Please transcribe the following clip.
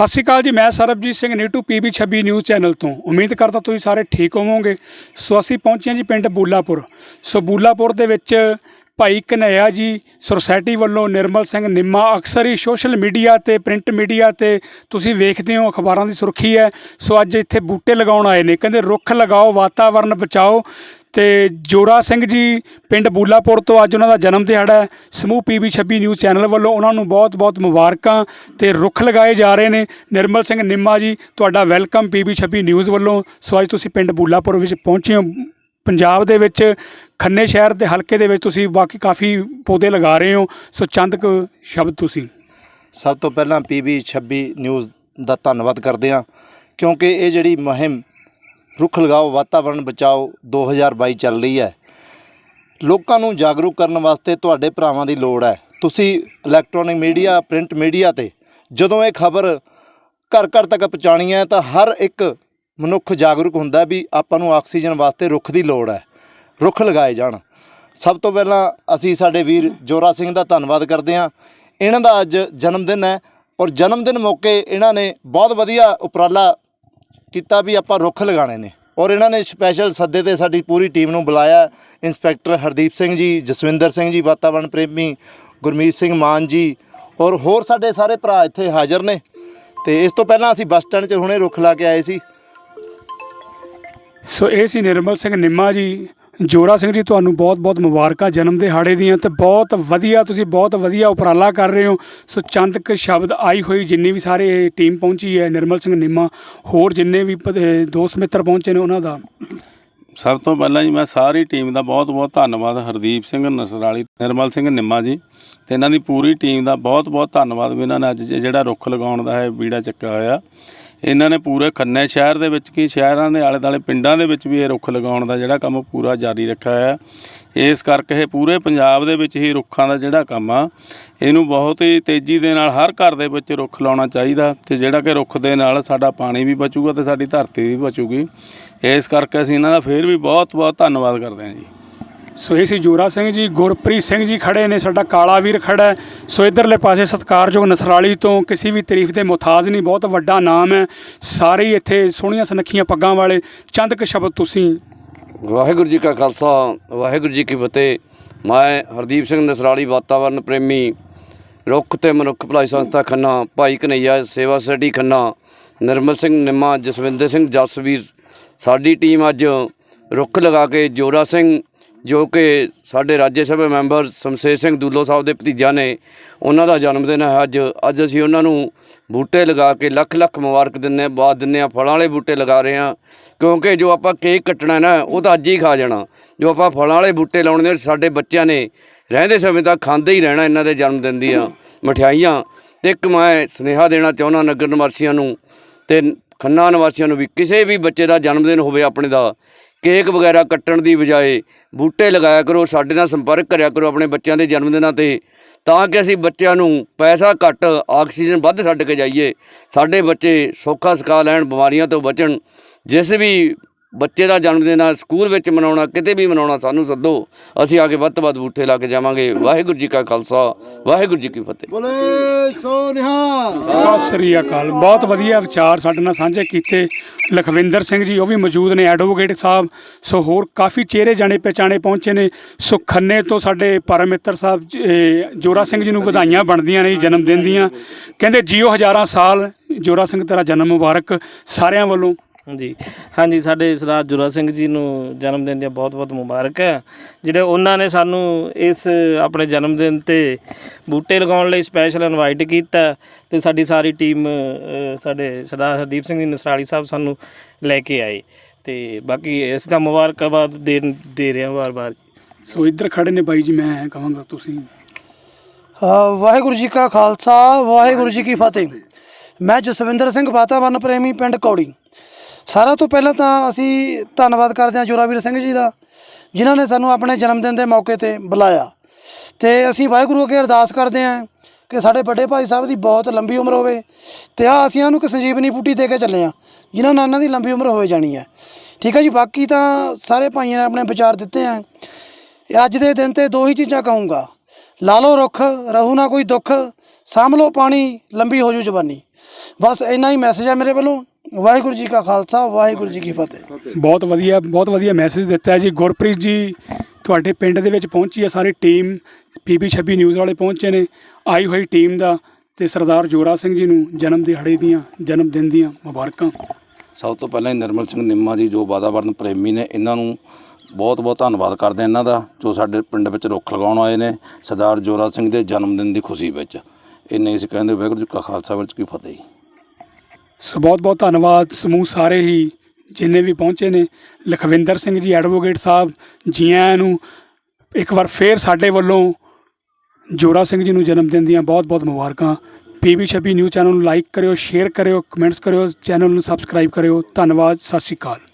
ਸਤਿ ਸ਼੍ਰੀ ਅਕਾਲ ਜੀ, ਮੈਂ Sarabjit Singh Neetu PB 26 news channel ਤੋਂ। ਉਮੀਦ ਕਰਦਾ ਤੁਸੀਂ ਸਾਰੇ ਠੀਕ ਹੋਵੋਗੇ। ਸੋ ਅਸੀਂ ਪਹੁੰਚੇ ਹਾਂ ਜੀ ਪਿੰਡ ਬੂਲਾਪੁਰ। ਸੋ ਬੂਲਾਪੁਰ ਦੇ ਵਿੱਚ ਭਾਈ ਕਨਈਆ ਜੀ ਸੁਸਾਇਟੀ ਵੱਲੋਂ ਨਿਰਮਲ ਸਿੰਘ ਨਿੰਮਾ, ਅਕਸਰ ਹੀ ਸੋਸ਼ਲ ਮੀਡੀਆ ਤੇ, ਪ੍ਰਿੰਟ ਮੀਡੀਆ ਤੇ ਤੁਸੀਂ ਵੇਖਦੇ ਹੋ, ਅਖਬਾਰਾਂ ਦੀ ਸੁਰਖੀ ਹੈ। ਸੋ ਅੱਜ ਇੱਥੇ ਬੂਟੇ ਲਗਾਉਣ ਆਏ ਨੇ। ਕਹਿੰਦੇ, ਰੁੱਖ ਲਗਾਓ, ਵਾਤਾਵਰਨ ਬਚਾਓ। ਤੇ ਜੋਰਾ ਸਿੰਘ ਜੀ ਪਿੰਡ ਬੂਲਾਪੁਰ ਤੋਂ ਅੱਜ ਉਹਨਾਂ ਦਾ ਜਨਮ ਦਿਹਾੜਾ ਹੈ। ਸਮੂਹ ਪੀਬੀ 26 ਨਿਊਜ਼ ਚੈਨਲ ਵੱਲੋਂ ਉਹਨਾਂ ਨੂੰ ਬਹੁਤ-ਬਹੁਤ ਮੁਬਾਰਕਾਂ ਤੇ ਰੁੱਖ ਲਗਾਏ ਜਾ ਰਹੇ ਨੇ। ਨਿਰਮਲ ਸਿੰਘ ਨਿੰਮਾ ਜੀ, ਤੁਹਾਡਾ ਵੈਲਕਮ ਪੀਬੀ 26 ਨਿਊਜ਼ ਵੱਲੋਂ। ਸੋ ਅੱਜ ਤੁਸੀਂ ਪਿੰਡ ਬੂਲਾਪੁਰ ਵਿੱਚ ਪਹੁੰਚੇ ਹੋ। ਪੰਜਾਬ ਦੇ ਵਿੱਚ ਖੰਨੇ ਸ਼ਹਿਰ ਦੇ ਹਲਕੇ ਦੇ ਵਿੱਚ ਤੁਸੀਂ ਬਾਕੀ ਕਾਫੀ ਪੌਦੇ ਲਗਾ ਰਹੇ ਹੋ। ਸੋ ਚੰਦ ਕੁ ਸ਼ਬਦ ਤੁਸੀਂ। ਸਭ ਤੋਂ ਪਹਿਲਾਂ ਪੀਬੀ 26 ਨਿਊਜ਼ ਦਾ ਧੰਨਵਾਦ ਕਰਦੇ ਹਾਂ, ਕਿਉਂਕਿ ਇਹ ਜਿਹੜੀ ਮੁਹਿੰਮ ਰੁੱਖ ਲਗਾਓ, ਵਾਤਾਵਰਣ ਬਚਾਓ 2022 ਚੱਲ ਰਹੀ ਹੈ। ਲੋਕਾਂ ਨੂੰ ਜਾਗਰੂਕ ਕਰਨ ਵਾਸਤੇ ਤੁਹਾਡੇ ਭਰਾਵਾਂ ਦੀ ਲੋੜ ਹੈ। ਤੁਸੀਂ ਇਲੈਕਟ੍ਰੋਨਿਕ ਮੀਡੀਆ ਪ੍ਰਿੰਟ ਮੀਡੀਆ ਤੇ ਜਦੋਂ ਇਹ ਖਬਰ ਘਰ ਘਰ ਤੱਕ ਪਹੁੰਚਾਣੀ ਹੈ ਤਾਂ ਹਰ ਇੱਕ ਮਨੁੱਖ ਜਾਗਰੂਕ ਹੁੰਦਾ ਵੀ ਆਪਾਂ ਨੂੰ ਆਕਸੀਜਨ ਵਾਸਤੇ ਰੁੱਖ ਦੀ ਲੋੜ ਹੈ। ਰੁੱਖ ਲਗਾਏ ਜਾਣ। ਸਭ ਤੋਂ ਪਹਿਲਾਂ ਅਸੀਂ ਸਾਡੇ ਵੀਰ ਜੋਰਾ ਸਿੰਘ ਦਾ ਧੰਨਵਾਦ ਕਰਦੇ ਹਾਂ। ਇਹਨਾਂ ਦਾ ਅੱਜ ਜਨਮ ਦਿਨ ਹੈ ਔਰ ਜਨਮ ਦਿਨ ਮੌਕੇ ਇਹਨਾਂ ਨੇ ਬਹੁਤ ਵਧੀਆ ਉਪਰਾਲਾ ਕੀਤਾ ਵੀ ਆਪਾਂ ਰੁੱਖ ਲਗਾਣੇ ਨੇ। ਔਰ ਇਹਨਾਂ ਨੇ ਸਪੈਸ਼ਲ ਸੱਦੇ ਤੇ ਸਾਡੀ ਪੂਰੀ ਟੀਮ ਨੂੰ ਬੁਲਾਇਆ। ਇੰਸਪੈਕਟਰ ਹਰਦੀਪ ਸਿੰਘ ਜੀ, ਜਸਵਿੰਦਰ ਸਿੰਘ ਜੀ ਵਾਤਾਵਰਣ ਪ੍ਰੇਮੀ ਗੁਰਮੀਤ ਸਿੰਘ ਮਾਨ ਜੀ ਔਰ ਹੋਰ ਸਾਡੇ ਸਾਰੇ ਭਰਾ ਇੱਥੇ ਹਾਜ਼ਰ ਨੇ। ਤੇ ਇਸ ਤੋਂ ਪਹਿਲਾਂ ਅਸੀਂ ਬੱਸ ਸਟੈਂਡ 'ਚ ਹੁਣੇ ਰੁੱਖ ਲਾ ਕੇ ਆਏ ਸੀ। ਸੋ ਇਹ ਸੀ ਨਿਰਮਲ ਸਿੰਘ ਨਿੰਮਾ ਜੀ। ਜੋਰਾ ਸਿੰਘ ਜੀ, ਤੁਹਾਨੂੰ ਬਹੁਤ-ਬਹੁਤ ਮੁਬਾਰਕਾਂ ਜਨਮ ਦਿਹਾੜੇ ਦੀਆਂ ਤੇ ਬਹੁਤ ਵਧੀਆ, ਤੁਸੀਂ ਬਹੁਤ ਵਧੀਆ ਉਪਰਾਲਾ ਕਰ ਰਹੇ ਹੋ। ਸੋ ਚੰਦ ਕੁ ਸ਼ਬਦ ਆਈ ਹੋਈ ਜਿੰਨੀ ਵੀ ਸਾਰੇ ਟੀਮ ਪਹੁੰਚੀ ਹੈ, ਨਿਰਮਲ ਸਿੰਘ ਨਿੰਮਾ, ਹੋਰ ਜਿੰਨੇ ਵੀ ਪ- ਅਹ, ਦੋਸਤ ਮਿੱਤਰ ਪਹੁੰਚੇ ਨੇ, ਉਹਨਾਂ ਦਾ। ਸਭ ਤੋਂ ਪਹਿਲਾਂ ਜੀ ਮੈਂ ਸਾਰੀ ਟੀਮ ਦਾ ਬਹੁਤ-ਬਹੁਤ ਧੰਨਵਾਦ, ਹਰਦੀਪ ਸਿੰਘ ਨਸਰਾਲੀ, ਨਿਰਮਲ ਸਿੰਘ ਨਿੰਮਾ ਜੀ। ਤੇ ਇਹਨਾਂ ਦੀ ਪੂਰੀ ਟੀਮ ਦਾ ਬਹੁਤ-ਬਹੁਤ ਧੰਨਵਾਦ ਵੀ ਇਹਨਾਂ ਨੇ ਅੱਜ ਜ- ਜਿਹੜਾ ਰੁੱਖ ਲਗਾਉਣ ਦਾ ਹੈ, ਬੀੜਾ ਚੱਕਿਆ ਹੋਇਆ। ਇਹਨਾਂ ਨੇ ਪੂਰੇ ਖੰਨੇ ਸ਼ਹਿਰ ਦੇ ਵਿੱਚ ਕੀ ਸ਼ਹਿਰਾਂ ਦੇ ਆਲੇ-ਦਾਲੇ ਪਿੰਡਾਂ ਦੇ ਵਿੱਚ ਵੀ ਇਹ ਰੁੱਖ ਲਗਾਉਣ ਦਾ ਜਿਹੜਾ ਕੰਮ ਪੂਰਾ ਜਾਰੀ ਰੱਖਿਆ ਹੈ। ਇਸ ਕਰਕੇ ਇਹ ਪੂਰੇ ਪੰਜਾਬ ਦੇ ਵਿੱਚ ਹੀ ਰੁੱਖਾਂ ਦਾ ਜਿਹੜਾ ਕੰਮ ਆ, ਇਹਨੂੰ ਬਹੁਤ ਹੀ ਤੇਜ਼ੀ ਦੇ ਨਾਲ ਹਰ ਘਰ ਦੇ ਵਿੱਚ ਰੁੱਖ ਲਾਉਣਾ ਚਾਹੀਦਾ ਤੇ ਜਿਹੜਾ ਕਿ ਰੁੱਖ ਦੇ ਨਾਲ ਸਾਡਾ ਪਾਣੀ ਵੀ ਬਚੂਗਾ ਤੇ ਸਾਡੀ ਧਰਤੀ ਵੀ ਬਚੂਗੀ। ਇਸ ਕਰਕੇ ਅਸੀਂ ਇਹਨਾਂ ਦਾ ਫੇਰ ਵੀ ਬਹੁਤ ਬਹੁਤ ਧੰਨਵਾਦ ਕਰਦੇ ਹਾਂ ਜੀ। ਸੋ ਇਹ ਸੀ ਜੋਰਾ ਸਿੰਘ ਜੀ, ਗੁਰਪ੍ਰੀਤ ਸਿੰਘ ਜੀ ਖੜੇ ਨੇ, ਸਾਡਾ ਕਾਲਾ ਵੀਰ ਖੜਾ ਹੈ। ਸੋ ਇਧਰਲੇ ਪਾਸੇ ਸਤਿਕਾਰਯੋਗ ਨਸਰਾਲੀ ਤੋਂ ਕਿਸੇ ਵੀ ਤਾਰੀਫ ਦੇ ਮੁਹਤਾਜ ਨਹੀਂ, ਬਹੁਤ ਵੱਡਾ ਨਾਮ ਹੈ। ਸਾਰੇ ਹੀ ਇੱਥੇ ਸੋਹਣੀਆਂ ਸੁਨੱਖੀਆਂ ਪੱਗਾਂ ਵਾਲੇ, ਚੰਦ ਕੁ ਸ਼ਬਦ ਤੁਸੀਂ। ਵਾਹਿਗੁਰੂ ਜੀ ਕਾ ਖਾਲਸਾ, ਵਾਹਿਗੁਰੂ ਜੀ ਕੀ ਫਤਿਹ। ਮੈਂ ਹਰਦੀਪ ਸਿੰਘ ਨਸਰਾਲੀ, ਵਾਤਾਵਰਨ ਪ੍ਰੇਮੀ, ਰੁੱਖ ਤੇ ਮਨੁੱਖ ਭਲਾਈ ਸੰਸਥਾ ਖੰਨਾ, ਭਾਈ ਕਨਈਆ ਸੇਵਾ ਸੁਸਾਇਟੀ ਖੰਨਾ, ਨਿਰਮਲ ਸਿੰਘ ਨਿੰਮਾ, ਜਸਵਿੰਦਰ ਸਿੰਘ ਜਸਵੀਰ। ਸਾਡੀ ਟੀਮ ਅੱਜ ਰੁੱਖ ਲਗਾ ਕੇ ਜੋਰਾ ਸਿੰਘ ਜੋ ਕਿ ਸਾਡੇ ਰਾਜ ਸਭਾ ਮੈਂਬਰ ਸ਼ਮਸ਼ੇਰ ਸਿੰਘ ਦੂਲੋ ਸਾਹਿਬ ਦੇ ਭਤੀਜਾ ਨੇ ਉਹਨਾਂ ਦਾ ਜਨਮ ਦਿਨ ਹੈ ਅੱਜ। ਅੱਜ ਅਸੀਂ ਉਹਨਾਂ ਨੂੰ ਬੂਟੇ ਲਗਾ ਕੇ ਲੱਖ ਲੱਖ ਮੁਬਾਰਕ ਦਿੰਨੇ ਬਾਦ ਦਿੰਨੇ ਆ ਫਲਾਂ ਵਾਲੇ ਬੂਟੇ ਲਗਾ ਰਹੇ ਆ ਕਿਉਂਕਿ ਜੋ ਆਪਾਂ ਕੇਕ ਕੱਟਣਾ ਨਾ, ਉਹ ਤਾਂ ਅੱਜ ਹੀ ਖਾ ਜਾਣਾ। ਜੋ ਆਪਾਂ ਫਲਾਂ ਵਾਲੇ ਬੂਟੇ ਲਾਉਣੇ ਨੇ, ਸਾਡੇ ਬੱਚਿਆਂ ਨੇ ਰਹਿੰਦੇ ਸਮੇਂ ਤੱਕ ਖਾਂਦੇ ਹੀ ਰਹਿਣਾ ਇਹਨਾਂ ਦੇ ਜਨਮ ਦਿਨ ਦੀਆਂ ਮਠਿਆਈਆਂ। ਤੇ ਇੱਕ ਮੈਂ ਸੁਨੇਹਾ ਦੇਣਾ ਚਾਹੁੰਦਾ ਨਗਰ ਨਿਵਾਸੀਆਂ ਨੂੰ ਤੇ ਖੰਨਾ ਨਿਵਾਸੀਆਂ ਨੂੰ ਵੀ, ਕਿਸੇ ਵੀ ਬੱਚੇ ਦਾ ਜਨਮ ਦਿਨ ਹੋਵੇ ਆਪਣੇ ਦਾ ਕੇਕ ਵਗੈਰਾ ਕੱਟਣ ਦੀ ਬਜਾਏ ਬੂਟੇ ਲਗਾਇਆ ਕਰੋ, ਸਾਡੇ ਨਾਲ ਸੰਪਰਕ ਕਰਿਆ ਕਰੋ ਆਪਣੇ ਬੱਚਿਆਂ ਦੇ ਜਨਮ ਦਿਨਾਂ ਤੇ, ਤਾਂ ਕਿ ਅਸੀਂ ਬੱਚਿਆਂ ਨੂੰ ਪੈਸਾ ਘੱਟ, ਆਕਸੀਜਨ ਵੱਧ ਛੱਡ ਕੇ ਜਾਈਏ। ਸਾਡੇ ਬੱਚੇ ਸੌਖਾ ਸਕਾ ਲੈਣ, ਬਿਮਾਰੀਆਂ ਤੋਂ ਬਚਣ, ਜਿਸ ਵੀ ਬੱਚੇ ਦਾ ਜਨਮ ਦਿਨ ਆ ਸਕੂਲ ਵਿੱਚ ਮਨਾਉਣਾ ਕਿਤੇ ਵੀ ਮਨਾਉਣਾ ਸਾਨੂੰ ਸੱਦੋ। ਅਸੀਂ ਆ ਕੇ ਵੱਧ ਤੋਂ ਵੱਧ ਬੂਟੇ ਲਾ ਕੇ ਜਾਵਾਂਗੇ। ਵਾਹਿਗੁਰੂ ਜੀ ਕਾ ਖਾਲਸਾ ਵਾਹਿਗੁਰੂ ਜੀ ਕੀ ਫਤਿਹ। ਬੋਲੇ ਸੋਨਿਹਾ ਸਤਿ ਸ੍ਰੀ ਅਕਾਲ। ਬਹੁਤ ਵਧੀਆ ਵਿਚਾਰ ਸਾਡੇ ਨਾਲ ਸਾਂਝੇ ਕੀਤੇ। ਲਖਵਿੰਦਰ ਸਿੰਘ ਜੀ ਉਹ ਵੀ ਮੌਜੂਦ ਨੇ ਐਡਵੋਕੇਟ ਸਾਹਿਬ। ਸੋ ਹੋਰ ਕਾਫੀ ਚਿਹਰੇ ਜਾਣੇ ਪਹਿਚਾਣੇ ਪਹੁੰਚੇ ਨੇ। ਸੋ ਖੰਨੇ ਤੋਂ ਸਾਡੇ ਪਰਮ ਮਿੱਤਰ ਸਾਹਿਬ ਜੋਰਾ ਸਿੰਘ ਜੀ ਨੂੰ ਵਧਾਈਆਂ ਬਣਦੀਆਂ ਨੇ ਜਨਮ ਦਿਨ ਦੀਆਂ। ਕਹਿੰਦੇ ਜੀਓ ਹਜ਼ਾਰਾਂ ਸਾਲ। ਜੋਰਾ ਸਿੰਘ ਤੇਰਾ ਜਨਮ ਮੁਬਾਰਕ ਸਾਰਿਆਂ ਵੱਲੋਂ। ਜੀ। ਹਾਂਜੀ ਸਾਡੇ ਸਰਦਾਰ ਜੁਰਾ ਸਿੰਘ ਜੀ ਨੂੰ ਜਨਮ ਦਿਨ ਦੀਆਂ ਬਹੁਤ-ਬਹੁਤ ਮੁਬਾਰਕ। ਹੈ ਜਿਹੜੇ ਉਹਨਾਂ ਨੇ ਸਾਨੂੰ ਇਸ ਆਪਣੇ ਜਨਮ ਦਿਨ ਤੇ ਬੂਟੇ ਲਗਾਉਣ ਲਈ ਸਪੈਸ਼ਲ ਇਨਵਾਈਟ ਕੀਤਾ ਤੇ ਸਾਡੀ ਸਾਰੀ ਟੀਮ ਸਾਡੇ ਸਰਦਾਰ ਹਰਦੀਪ ਸਿੰਘ ਜੀ ਨਸਰਾਲੀ ਸਾਹਿਬ ਸਾਨੂੰ ਲੈ ਕੇ ਆਏ। ਤੇ ਬਾਕੀ ਇਸ ਦਾ ਮੁਬਾਰਕਬਾਦ ਦੇ ਦੇ ਰਹੇ ਵਾਰ-ਵਾਰ। ਸੋ ਇੱਧਰ ਖੜੇ ਨੇ ਬਾਈ ਜੀ ਮੈਂ ਕਹਾਂਗਾ ਤੁਸੀਂ। ਵਾਹਿਗੁਰੂ ਜੀ ਕਾ ਖਾਲਸਾ ਵਾਹਿਗੁਰੂ ਜੀ ਕੀ ਫਤਿਹ। ਮੈਂ ਜਸਵਿੰਦਰ ਸਿੰਘ ਵਾਤਾਵਰਨ ਪ੍ਰੇਮੀ ਪਿੰਡ ਕੌੜੀ। ਸਾਰਾ ਤੋਂ ਪਹਿਲਾਂ ਤਾਂ ਅਸੀਂ ਧੰਨਵਾਦ ਕਰਦੇ ਹਾਂ ਜੋਰਾਵੀਰ ਸਿੰਘ ਜੀ ਦਾ, ਜਿਨ੍ਹਾਂ ਨੇ ਸਾਨੂੰ ਆਪਣੇ ਜਨਮ ਦਿਨ ਦੇ ਮੌਕੇ ਤੇ ਬੁਲਾਇਆ। ਤੇ ਅਸੀਂ ਵਾਹਿਗੁਰੂ ਅੱਗੇ ਅਰਦਾਸ ਕਰਦੇ ਹਾਂ ਕਿ ਸਾਡੇ ਵੱਡੇ ਭਾਈ ਸਾਹਿਬ ਦੀ ਬਹੁਤ ਲੰਬੀ ਉਮਰ ਹੋਵੇ ਤੇ ਆ ਅਸੀਂ ਇਹਨਾਂ ਨੂੰ ਇੱਕ ਸੰਜੀਵਨੀ ਬੂਟੀ ਦੇ ਕੇ ਚੱਲੇ ਆ ਜਿਨ੍ਹਾਂ ਨਾਲ ਇਹਨਾਂ ਦੀ ਲੰਬੀ ਉਮਰ ਹੋਵੇ ਜਾਣੀ ਹੈ। ਠੀਕ ਹੈ ਜੀ, ਬਾਕੀ ਤਾਂ ਸਾਰੇ ਭਾਈਆਂ ਨੇ ਆਪਣੇ ਵਿਚਾਰ ਦਿੱਤੇ ਆ ਅੱਜ ਦੇ ਦਿਨ ਤੇ ਦੋ ਹੀ ਚੀਜ਼ਾਂ ਕਹੂੰਗਾ। ਲਾ ਲਓ ਰੁੱਖ, ਰਹੂ ਨਾ ਕੋਈ ਦੁੱਖ, ਸਾਂਭ ਲਓ ਪਾਣੀ, ਲੰਬੀ ਹੋ ਜੂ ਜਬਾਨੀ ਬਸ ਇੰਨਾ ਹੀ ਮੈਸੇਜ ਹੈ ਮੇਰੇ ਵੱਲੋਂ। ਵਾਹਿਗੁਰੂ ਜੀ ਕਾ ਖਾਲਸਾ ਵਾਹਿਗੁਰੂ ਜੀ ਕੀ ਫਤਿਹ। ਬਹੁਤ ਵਧੀਆ ਬਹੁਤ ਵਧੀਆ ਮੈਸੇਜ ਦਿੱਤਾ ਹੈ ਜੀ। ਗੁਰਪ੍ਰੀਤ ਜੀ ਤੁਹਾਡੇ ਪਿੰਡ ਦੇ ਵਿੱਚ ਪਹੁੰਚੀ ਹੈ ਸਾਰੀ ਟੀਮ ਪੀਬੀ 26 ਨਿਊਜ਼ ਵਾਲੇ ਪਹੁੰਚੇ ਨੇ। ਆਈ ਹੋਈ ਟੀਮ ਦਾ ਤੇ ਸਰਦਾਰ ਜੋਰਾ ਸਿੰਘ ਜੀ ਨੂੰ ਜਨਮ ਦਿਹਾੜੇ ਦੀਆਂ ਜਨਮ ਦਿਨ ਦੀਆਂ ਮੁਬਾਰਕਾਂ। ਸਭ ਤੋਂ ਪਹਿਲਾਂ ਹੀ ਨਿਰਮਲ ਸਿੰਘ ਨਿੰਮਾ ਜੀ ਜੋ ਵਾਤਾਵਰਨ ਪ੍ਰੇਮੀ ਨੇ ਇਹਨਾਂ ਨੂੰ ਬਹੁਤ ਬਹੁਤ ਧੰਨਵਾਦ ਕਰਦੇ ਇਹਨਾਂ ਦਾ ਜੋ ਸਾਡੇ ਪਿੰਡ ਵਿੱਚ ਰੁੱਖ ਲਗਾਉਣ ਆਏ ਨੇ ਸਰਦਾਰ ਜੋਰਾ ਸਿੰਘ ਦੇ ਜਨਮ ਦਿਨ ਦੀ ਖੁਸ਼ੀ ਵਿੱਚ। ਇੰਨੇ ਅਸੀਂ ਕਹਿੰਦੇ ਵਾਹਿਗੁਰੂ ਜੀ ਕਾ ਖਾਲਸਾ ਵਿੱਚ ਕੀ ਫਤਿਹ। ਸੋ ਬਹੁਤ ਬਹੁਤ ਧੰਨਵਾਦ ਸਮੂਹ ਸਾਰੇ ਹੀ ਜਿੰਨੇ ਵੀ ਪਹੁੰਚੇ ਨੇ। ਲਖਵਿੰਦਰ ਸਿੰਘ ਜੀ, ਐਡਵੋਕੇਟ ਸਾਹਿਬ ਜੀ ਆਇਆਂ ਨੂੰ ਇੱਕ ਵਾਰ ਫੇਰ ਸਾਡੇ ਵੱਲੋਂ ਜੋਰਾ ਸਿੰਘ ਜੀ ਨੂੰ ਜਨਮ ਦਿਨ ਦੀਆਂ ਬਹੁਤ ਬਹੁਤ ਮੁਬਾਰਕਾਂ। ਪੀਬੀ 26 ਨਿਊਜ਼ ਚੈਨਲ ਨੂੰ ਲਾਈਕ ਕਰਿਓ, ਸ਼ੇਅਰ ਕਰਿਓ, ਕਮੈਂਟਸ ਕਰਿਓ, ਚੈਨਲ ਨੂੰ ਸਬਸਕ੍ਰਾਈਬ ਕਰਿਓ। ਧੰਨਵਾਦ, ਸਤਿ ਸ਼੍ਰੀ ਅਕਾਲ।